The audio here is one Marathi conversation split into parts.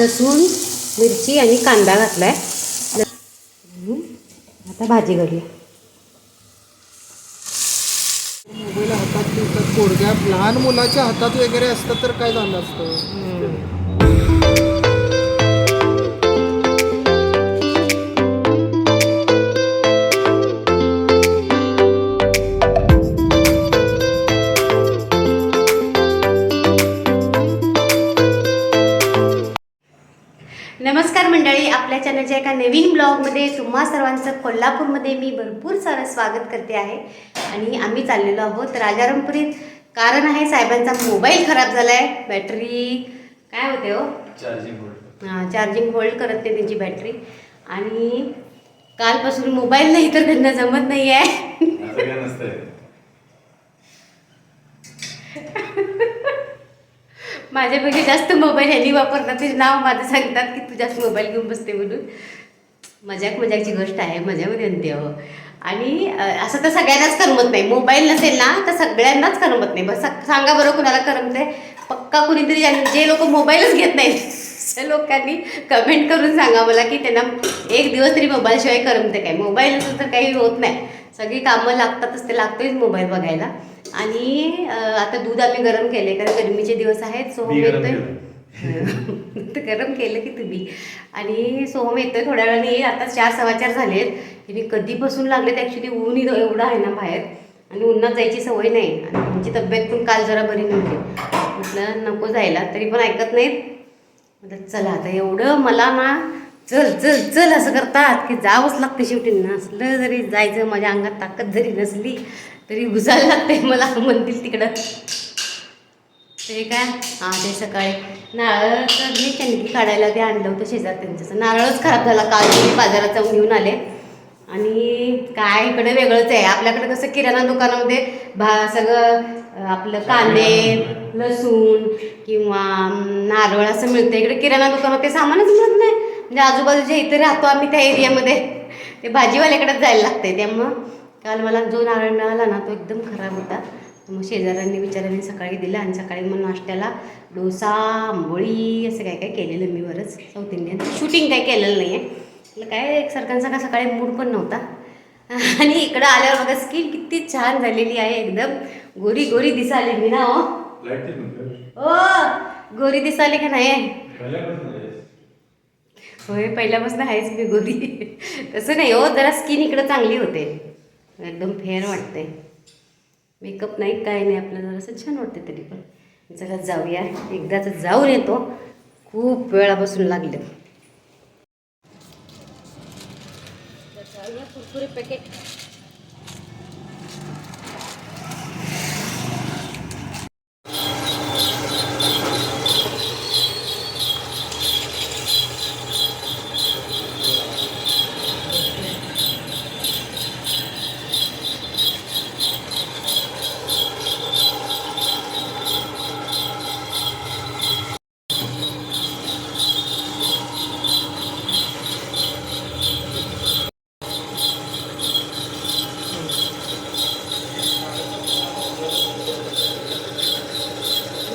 लसूण मिरची आणि कांदा घातलाय. हम्म. आता भाजी घालूया. मोबाईल हातात पोरग्या. लहान मुलाच्या हातात वगैरे असतं तर काय झालं असतं? आपल्या चॅनलच्या एका नवीन ब्लॉगमध्ये तुम्हा सर्वांचं कोल्हापूरमध्ये मी भरपूर सारं स्वागत करते आहे. आणि आम्ही चाललेलो आहोत राजारामपुरीत. कारण आहे साहेबांचा मोबाईल खराब झाला आहे बॅटरी. काय होते हो? चार्जिंग बोर्ड हां चार्जिंग होल्ड करत नाही त्यांची बॅटरी. आणि कालपासून मोबाईल नाही तर त्यांना जमत नाही आहे. माझ्यापेक्षा जास्त मोबाईल ह्यांनी वापरतात ते नाव माझं सांगतात की जास्त मोबाईल घेऊन बसते म्हणून. मजाक मजाकची गोष्ट आहे मजामध्ये आणते अहो. आणि असं तर सगळ्यांनाच करमत नाही. मोबाईल नसेल ना तर सगळ्यांनाच करमत नाही. बस सांगा बरं कुणाला करमते पक्का कुणीतरी जे लोक मोबाईलच घेत नाहीत त्या लोकांनी कमेंट करून सांगा मला की त्यांना एक दिवस तरी मोबाईलशिवाय करमते काय? मोबाईल नसेल तर काही होत नाही. सगळी कामं लागतातच ते लागतोच मोबाईल बघायला. आणि आता दूध आम्ही गरम केले कारण गरमीचे दिवस आहेत सोहम मी गरम येतोय तर गरम केलं की तुम्ही. आणि सोहम येतोय थोड्या वेळाने येईल आता चार सव्वा चार झालेत. तिने बसून लागलेत ॲक्च्युली ऊन इथं एवढं आहे ना बाहेर. आणि उन्हात जायची सवय नाही. आणि त्यांची तब्येत पण काल जरा बरी नव्हती. म्हटलं नको जायला. तरी पण ऐकत नाहीत. म्हटलं चला आता एवढं मला ना चल चल चल असं करतात की जावंच लागते शेवटी. नसलं जरी जायचं माझ्या अंगात ताकद जरी नसली तरी घुसायला लागते मला म्हणतील तिकडं. ते काय? हां ते सकाळी. नारळ तर मी चणकी काढायला ते आणलं होतं शेजार त्यांच्याचं नारळच खराब झाला. काल मी बाजारात जाऊन घेऊन आले. आणि काय इकडे वेगळंच आहे. आपल्याकडे कसं किराणा दुकानामध्ये भा सगळं आपलं कांदे लसूण किंवा नारळ असं मिळतं इकडे किराणा दुकानात ते सामानच मिळत नाही. म्हणजे आजूबाजूच्या इथे राहतो आम्ही त्या एरियामध्ये ते भाजीवाल्याकडे जायला लागते त्यामुळं काल मला जो नारळ मिळाला ना तो एकदम खराब होता. मग शेजाऱ्यांनी विचारांनी सकाळी दिलं आणि सकाळी मग नाश्त्याला डोसा आंबोळी असं काय काय केलेलं मी बरंच साऊथ इंडियन शूटिंग काय केलेलं नाही आहे काय एकसारखांचा का सकाळी मूड पण नव्हता. आणि इकडं आल्यावर बघा स्किन किती छान झालेली आहे एकदम. गोरी गोरी दिसाली मी ना हो. लाइट ते म्हणतो ओ गोरी दिसाली का नाही. होय पहिल्यापासून आहेच मी गोरी. तसं नाही हो जरा स्किन इकडं चांगली होते. एकदम फेअर वाटते मेकअप नाही काय नाही आपल्याला जरासं छान वाटते तरी पण. जरा जाऊया. एकदाच जाऊन येतो. खूप वेळापासून लागले. कुरकुरे पॅकेट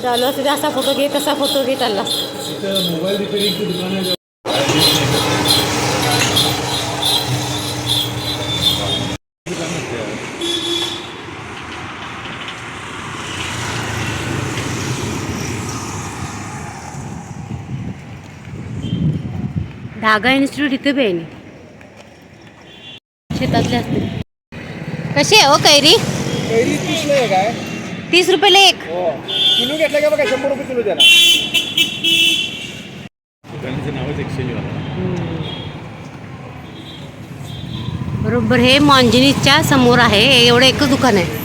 चालू असते असा फोटो घे तसा फोटो घे चालला तिथं मोबाईल रिपेअरिंगचं दुकान आहे धागा इन्स्टिट्यूट इथे बी आहे नी. शेतातले असते कशी आहे हो कैरी? तीस रुपयाला एक. हो. किलो घेतला का बघा शंभर रुपये किलो द्याला दुकानाचं नावच एक्सचेंज वाला. बरोबर हे मांजिनीच्या समोर आहे हे एवढं एकच दुकान आहे.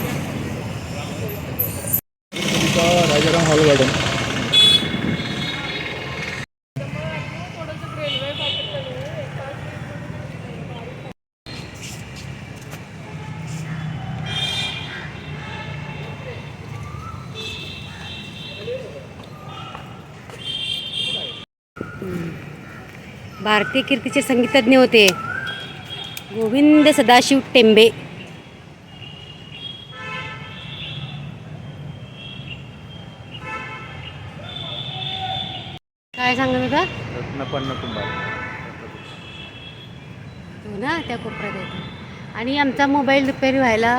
भारतीय कीर्तीचे संगीतज्ञ होते. गोविंद सदाशिव टेंबे. काय सांगत होता तो ना त्या कोपऱ्यात येतो आणि आमचा मोबाईल रिपेअर व्हायला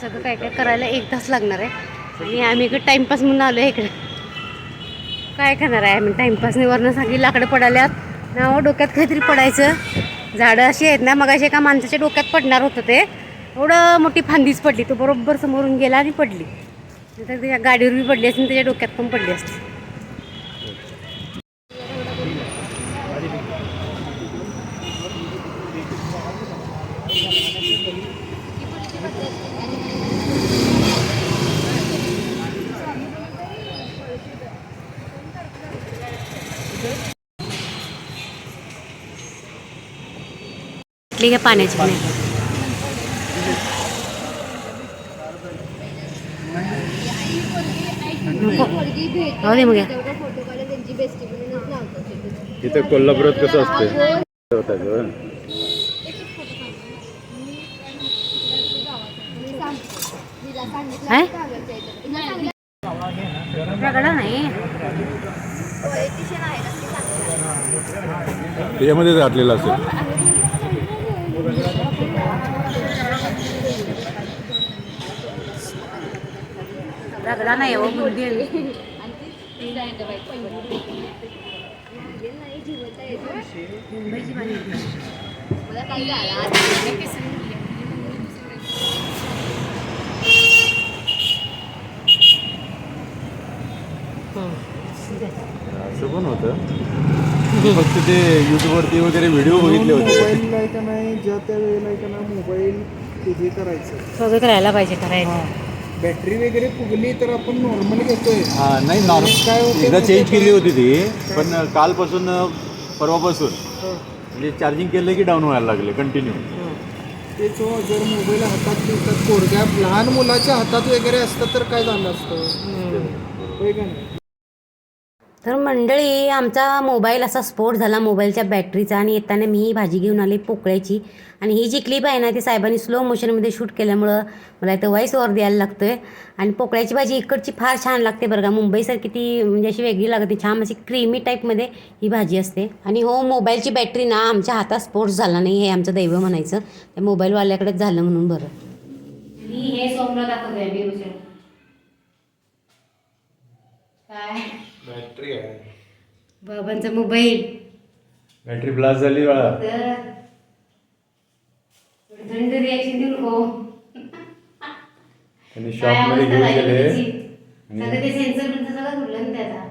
सगळं काय काय करायला एक तास लागणार आहे. आणि आम्ही इकडे टाईमपास म्हणून आलो इकडे. काय करणार आहे आम्ही? टाईमपासने वरनं सगळी लाकडं पडाल्यात. नावं हो, डोक्यात काहीतरी पडायचं. झाडं अशी आहेत ना मग एका माणसाच्या डोक्यात पडणार होतं ते. एवढं मोठी फांदीच पडली. तो बरोबर समोरून गेला आणि पडली. नंतर त्याच्या गाडीवर बी पडली असते त्याच्या डोक्यात पण पडली असते. ठीक आहे पाण्याची नाही. दे मग या. इथं कोल्हापुरात कसं असतं रगडा नाही. त्याच्यामध्येच घातलेलं असेल. रगडा नाही हो बुंदी आहे. मुंबईची पाणी असं पण होतं. फक्त ते युट्यूबवरती वगैरे व्हिडिओ बघितले होते. मोबाईल आहे का नाही ज्या त्या वेळेला आहे का मोबाईल ते हे करायचं. सगळं करायला पाहिजे करायला. बॅटरी वगैरे फुगली तर आपण नॉर्मल घेतोय. हा नाही काय नॉर्मल होते एकदा चेंज केली? होती ती पण कालपासून परवापासून. म्हणजे चार्जिंग केलं की डाऊन व्हायला लागले कंटिन्यू तेच हो जर मोबाईल हातात दिसतात कोरड्या लहान मुलाच्या हातात वगैरे असतं तर काय झालं असतं? होय का नाही? तर मंडळी आमचा मोबाईल असा स्फोट झाला मोबाईलच्या बॅटरीचा आणि येताना मी ही भाजी घेऊन आली पोकळ्याची. आणि ही जी क्लिप आहे ना ती साहेबांनी स्लो मोशनमध्ये शूट केल्यामुळं मला इथं वॉईस ओवर द्यायला लागतो आहे आणि पोकळ्याची भाजी इकडची फार छान लागते बरं का. मुंबईसारखी ती म्हणजे अशी वेगळी लागते छान अशी क्रीमी टाईपमध्ये ही भाजी असते. आणि हो मोबाईलची बॅटरी ना आमच्या हातात स्फोट झाला नाही हे आमचं दैव म्हणायचं. त्या मोबाईलवाल्याकडेच झालं म्हणून बरं. हे सोमला दाखवतोय काय? बॅटरी आहे. बाबांचा मोबाईल. बॅटरी ब्लास्ट झाली बाळा. तर थंड रिॲक्शन देऊ नको त्यांनी शॉपमध्ये घेऊन गेले. सगळं ते सेन्सर बिन्सर सगळं ना त्याचा.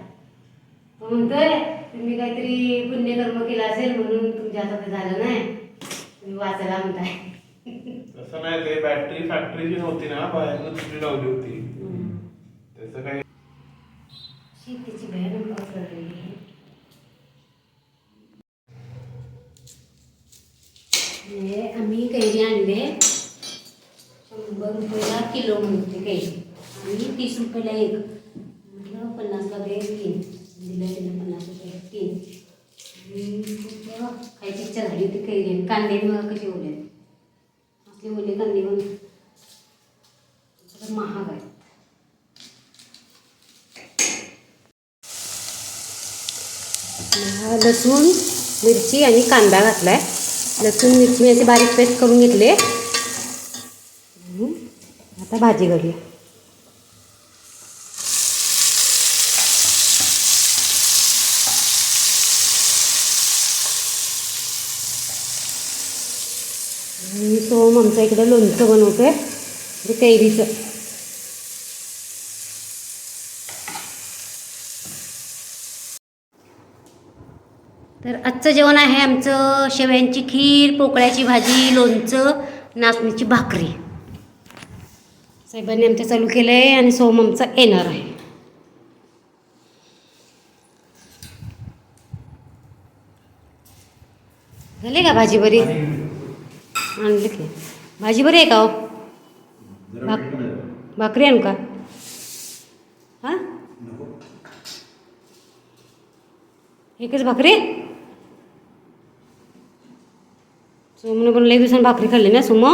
तो म्हणतोय तुम्ही काहीतरी पुण्यकर्म केलं असेल म्हणून तुमच्या हातात ते झालं नाही. तुम्ही वाचायला म्हणताय. तसं नाही ते बॅटरी फॅक्टरीची नव्हती ना बाहेरनं दुसरी लावली होती. त्याचं काही शेतीची भयानक अवसर आहे. हे आम्ही कैरी आणले. शंभर रुपयाला किलो म्हणते कैरी. आणि तीस रुपयाला एक. म्हटलं पन्नासला दे तीन. दिलं तिला पन्नास रुपये तीन. आणि खूप खायची इच्छा झाली होती कैरी. कांदे मग कसे ओले असले ओले कांदे मग सगळं महाग आहे लसूण मिरची आणि कांदा घातला आहे लसूण मिरची मी असे बारीक पेस्ट करून घेतले. आता भाजी करूया आणि सोम आमच्या इकडे लोणचं बनवते म्हणजे कैरीचं. तर आजचं जेवण आहे आमचं शेवयांची खीर पोकळ्याची भाजी लोणचं नाचणीची भाकरी. साहेबांनी आमचं चालू केलं आहे आणि सोम आमचा येणार आहे. झाली का भाजी बरी? आणली की. भाजी बरी आहे का हो? भाक भाकरी आणू का? हां? एकच भाकरी? सोमून पण लई दिवसांनी भाकरी खाल्ली ना सोमो?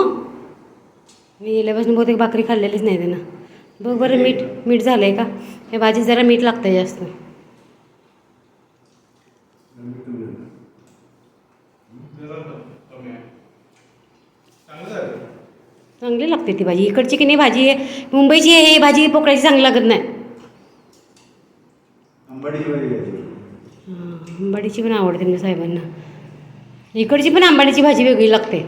मी गेल्यापासून बहुतेक भाकरी खाल्लेलीच नाही त्यानं बघ बरं मीठ मीठ झालं आहे का? हे भाजीत जरा मीठ लागतं जास्त. चांगली लागते ती भाजी. इकडची की नाही भाजी? मुंबईची आहे ही भाजी पोकळ्याची चांगली लागत नाही. अंबाडीची पण आवडते मी साहेबांना. इकडची पण आंबाडीची भाजी वेगळी लागते.